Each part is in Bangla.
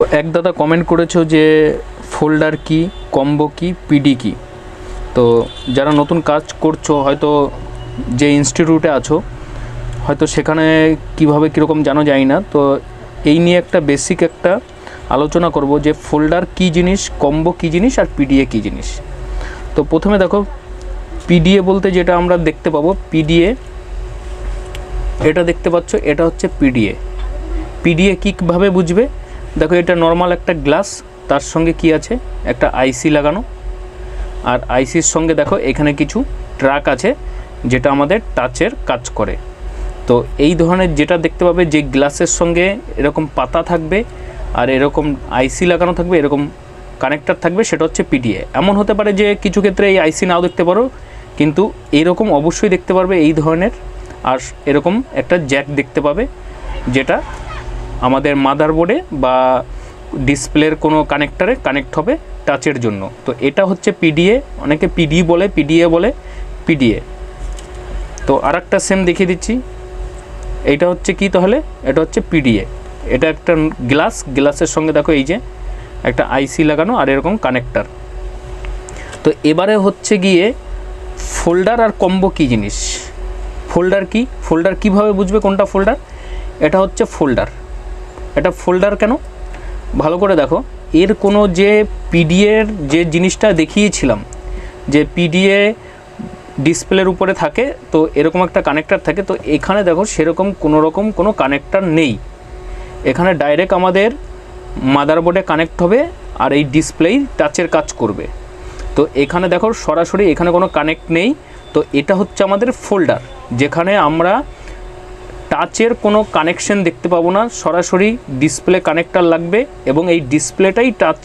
এক দাদা কমেন্ট করেছ যে ফোল্ডার কি কম্বো কি পিডি কি? তো যারা নতুন কাজ করছ, হয়তো যে ইনস্টিটিউটে আছো, হয়তো সেখানে কীভাবে, কীরকম জানো যায় না। তো এই নিয়ে একটা বেসিক একটা আলোচনা করব যে ফোল্ডার কি জিনিস কম্বো কি জিনিস আর পিডিএ কি জিনিস। তো প্রথমে দেখো পিডিএ বলতে যেটা আমরা দেখতে পাবো পিডিএ এটা দেখতে পাচ্ছ, এটা হচ্ছে পিডিএ পিডিএ কীভাবে বুঝবে? দেখো, এটা নর্মাল একটা গ্লাস তার সঙ্গে কি আছে? একটা আইসি লাগানো। আর আইসির সঙ্গে দেখো, এখানে কিছু ট্রাক আছে, যেটা আমাদের টাচের কাজ করে। তো এই ধরনের যেটা দেখতে পাবে, যে গ্লাসের সঙ্গে এরকম পাতা থাকবে, আর এরকম আইসি লাগানো থাকবে, এরকম কানেক্টার থাকবে, সেটা হচ্ছে পিডিএ এমন হতে পারে যে কিছু ক্ষেত্রে এই আইসি নাও দেখতে পারো, কিন্তু এরকম অবশ্যই দেখতে পারবে এই ধরনের, আর এরকম একটা জ্যাক দেখতে পাবে, যেটা আমাদের মাদারবোর্ডে বা ডিসপ্লের কোনো কানেক্টারে কানেক্ট হবে টাচের জন্য। তো এটা হচ্ছে পিডিএ অনেকে পিডি বলে পিডিএ বলে পিডিএ তো আর একটা সেম দেখিয়ে দিচ্ছি। এটা হচ্ছে কি তাহলে? এটা হচ্ছে পিডিএ এটা একটা গ্লাস গ্লাসের সঙ্গে দেখো এই যে একটা আইসি লাগানো আর এরকম কানেক্টার তো এবারে হচ্ছে গিয়ে ফোল্ডার আর কম্বো কী জিনিস? ফোল্ডার কি? ফোল্ডার কীভাবে বুঝবে কোনটা ফোল্ডার এটা হচ্ছে ফোল্ডার এটা ফোল্ডার কেন? ভালো করে দেখো। এর কোনো যে পিডিএর যে জিনিসটা দেখিয়েছিলাম, যে পিডিএ ডিসপ্লের উপরে থাকে, তো এরকম একটা কানেক্টার থাকে, তো এখানে দেখো সেরকম কোনো রকম কোনো কানেক্টার নেই। এখানে ডাইরেক্ট আমাদের মাদারবোর্ডে কানেক্ট হবে আর এই ডিসপ্লেই টাচের কাজ করবে। তো এখানে দেখো সরাসরি এখানে কোনো কানেক্ট নেই। তো এটা হচ্ছে আমাদের ফোল্ডার যেখানে আমরা টাচের কোনো কানেকশন দেখতে পাবো না। সরাসরি ডিসপ্লে কানেক্টার লাগবে এবং এই ডিসপ্লেটাই টাচ।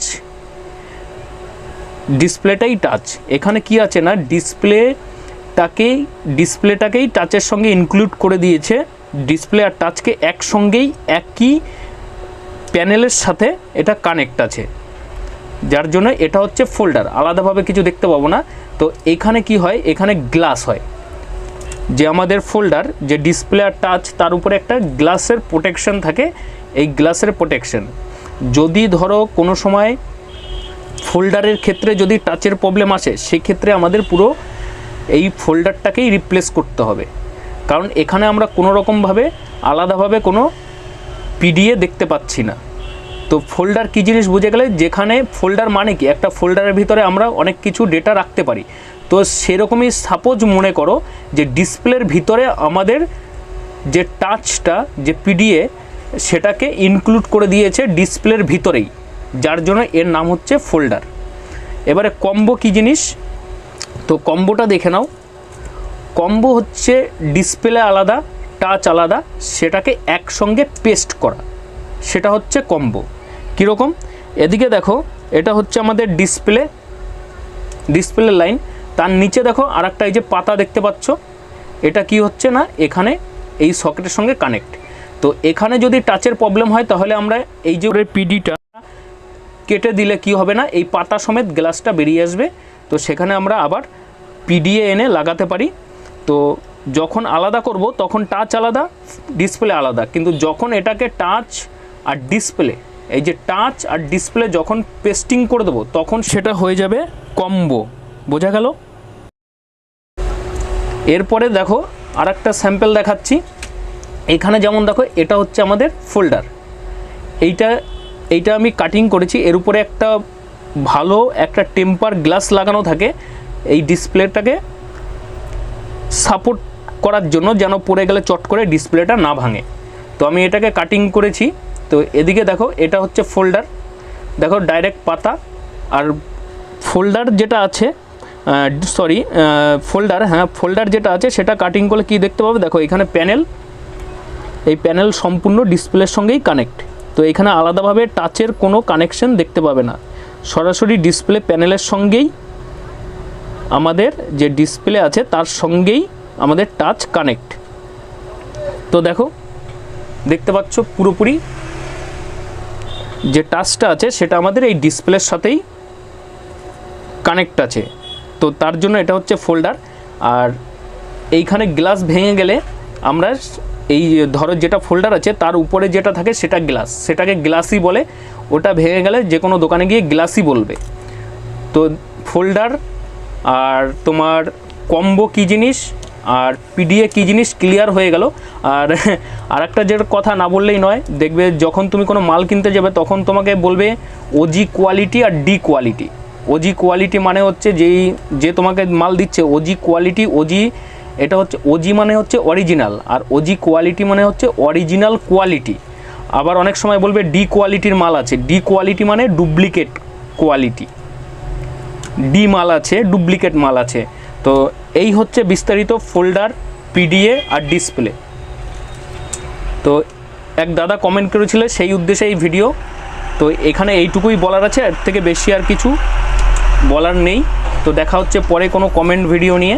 ডিসপ্লেটাই টাচ। এখানে কি আছে না? ডিসপ্লেটাকেই ডিসপ্লেটাকেই টাচের সঙ্গে ইনক্লুড করে দিয়েছে। ডিসপ্লে আর টাচকে একসঙ্গেই একই প্যানেলের সাথে এটা কানেক্ট আছে। যার জন্য এটা হচ্ছে ফোল্ডার আলাদাভাবে কিছু দেখতে পাবো না। তো এখানে কি হয়? এখানে গ্লাস হয়। যে আমাদের ফোল্ডার যে ডিসপ্লে আর টাচ তার উপরে একটা গ্লাসের প্রোটেকশন থাকে। এই গ্লাসের প্রোটেকশন যদি ধরো কোনো সময় ফোল্ডারের ক্ষেত্রে যদি টাচের প্রবলেম আসে, সেক্ষেত্রে আমাদের পুরো এই ফোল্ডারটাকেই রিপ্লেস করতে হবে। কারণ এখানে আমরা কোনো রকমভাবে, আলাদাভাবে কোনো পিডিএ দেখতে পাচ্ছি না। তো ফোল্ডার কী জিনিস বুঝে গেলে যেখানে ফোল্ডার মানে কি? একটা ফোল্ডারের ভিতরে আমরা অনেক কিছু ডেটা রাখতে পারি। তো সেরকমই সাপোজ মনে করো যে ডিসপ্লের ভিতরে আমাদের যে টাচটা যে পিডিএ সেটাকে ইনক্লুড করে দিয়েছে ডিসপ্লের ভিতরেই, যার জন্য এর নাম হচ্ছে ফোল্ডার এবারে কম্বো কী জিনিস? তো কম্বোটা দেখে নাও। কম্বো হচ্ছে ডিসপ্লে আলাদা টাচ আলাদা, সেটাকে একসঙ্গে পেস্ট করা। সেটা হচ্ছে কম্বো। কীরকম? এদিকে দেখো, এটা হচ্ছে আমাদের ডিসপ্লে ডিসপ্লে লাইন। তার নিচে দেখো আর একটা এই যে পাতা দেখতে পাচ্ছ। এটা কি হচ্ছে না? এখানে এই সকেটের সঙ্গে কানেক্ট। তো এখানে যদি টাচের প্রবলেম হয়, তাহলে আমরা এই যে পিডিটা কেটে দিলে কি হবে না? এই পাতা সমেত গ্লাসটা বেরিয়ে আসবে। তো সেখানে আমরা আবার পিডিএ এনে লাগাতে পারি। তো যখন আলাদা করব, তখন টাচ আলাদা ডিসপ্লে আলাদা। কিন্তু যখন এটাকে টাচ আর ডিসপ্লে এই যে টাচ আর ডিসপ্লে যখন পেস্টিং করে দেবো, তখন সেটা হয়ে যাবে কম্বো বোঝা গেল? এরপরে দেখো আর একটা স্যাম্পল দেখাচ্ছি। এখানে যেমন দেখো, এটা হচ্ছে আমাদের ফোল্ডার এইটা এইটা আমি কাটিং করেছি। এর উপরে একটা ভালো একটা টেম্পার গ্লাস লাগানো থাকে এই ডিসপ্লেটাকে সাপোর্ট করার জন্য যেন পড়ে গেলে চট করে ডিসপ্লেটা না ভাঙে। তো আমি এটাকে কাটিং করেছি। তো এদিকে দেখো, এটা হচ্ছে ফোল্ডার দেখো ডাইরেক্ট পাতা। আর ফোল্ডার যেটা আছে সরি ফোল্ডার হ্যাঁ ফোল্ডার যেটা আছে, সেটা কাটিং করলে কি দেখতে পাবে? দেখো, এখানে প্যানেল এই প্যানেল সম্পূর্ণ ডিসপ্লের সঙ্গেই কানেক্ট তো এখানে আলাদাভাবে টাচের কোনো কানেকশন দেখতে পাবে না। সরাসরি ডিসপ্লে প্যানেলের সঙ্গেই আমাদের যে ডিসপ্লে আছে, তার সঙ্গেই আমাদের টাচ কানেক্ট তো দেখো, দেখতে পাচ্ছ পুরোপুরি যে টাচটা আছে, সেটা আমাদের এই ডিসপ্লের সাথেই কানেক্ট আছে। তো তার জন্য এটা হচ্ছে ফোল্ডার আর এইখানে গ্লাস ভেঙে গেলে আমরা এই ধরো যেটা ফোল্ডার আছে, তার উপরে যেটা থাকে সেটা গ্লাস সেটাকে গ্লাসই বলে। ওটা ভেঙে গেলে যে কোনো দোকানে গিয়ে গ্লাসই বলবে। তো ফোল্ডার আর তোমার কম্বো কী জিনিস? আর পিডিএ কী জিনিস ক্লিয়ার হয়ে গেল। আর আরেকটা যেটা কথা না বললেই নয়, দেখবে যখন তুমি কোনো মাল কিনতে যাবে, তখন তোমাকে বলবে ওজি কোয়ালিটি আর ডি কোয়ালিটি ওজি কোয়ালিটি মানে হচ্ছে যেই, যে তোমাকে মাল দিচ্ছে ওজি কোয়ালিটি ওজি এটা হচ্ছে ওজি মানে হচ্ছে অরিজিনাল আর ওজি কোয়ালিটি মানে হচ্ছে অরিজিনাল কোয়ালিটি আবার অনেক সময় বলবে ডি কোয়ালিটির মাল আছে। ডি কোয়ালিটি মানে ডুপ্লিকেট কোয়ালিটি ডি মাল আছে ডুপ্লিকেট মাল আছে। তো এই হচ্ছে বিস্তারিত ফোল্ডার, পিডিএ আর ডিসপ্লে। তো এক দাদা কমেন্ট করেছিল সেই উদ্দেশ্যে এই ভিডিও তো এখানে এইটুকুই বলার আছে, এর থেকে বেশি আর কিছু বলার নেই। তো দেখা হচ্ছে পরে কোনো কমেন্ট ভিডিও নিয়ে।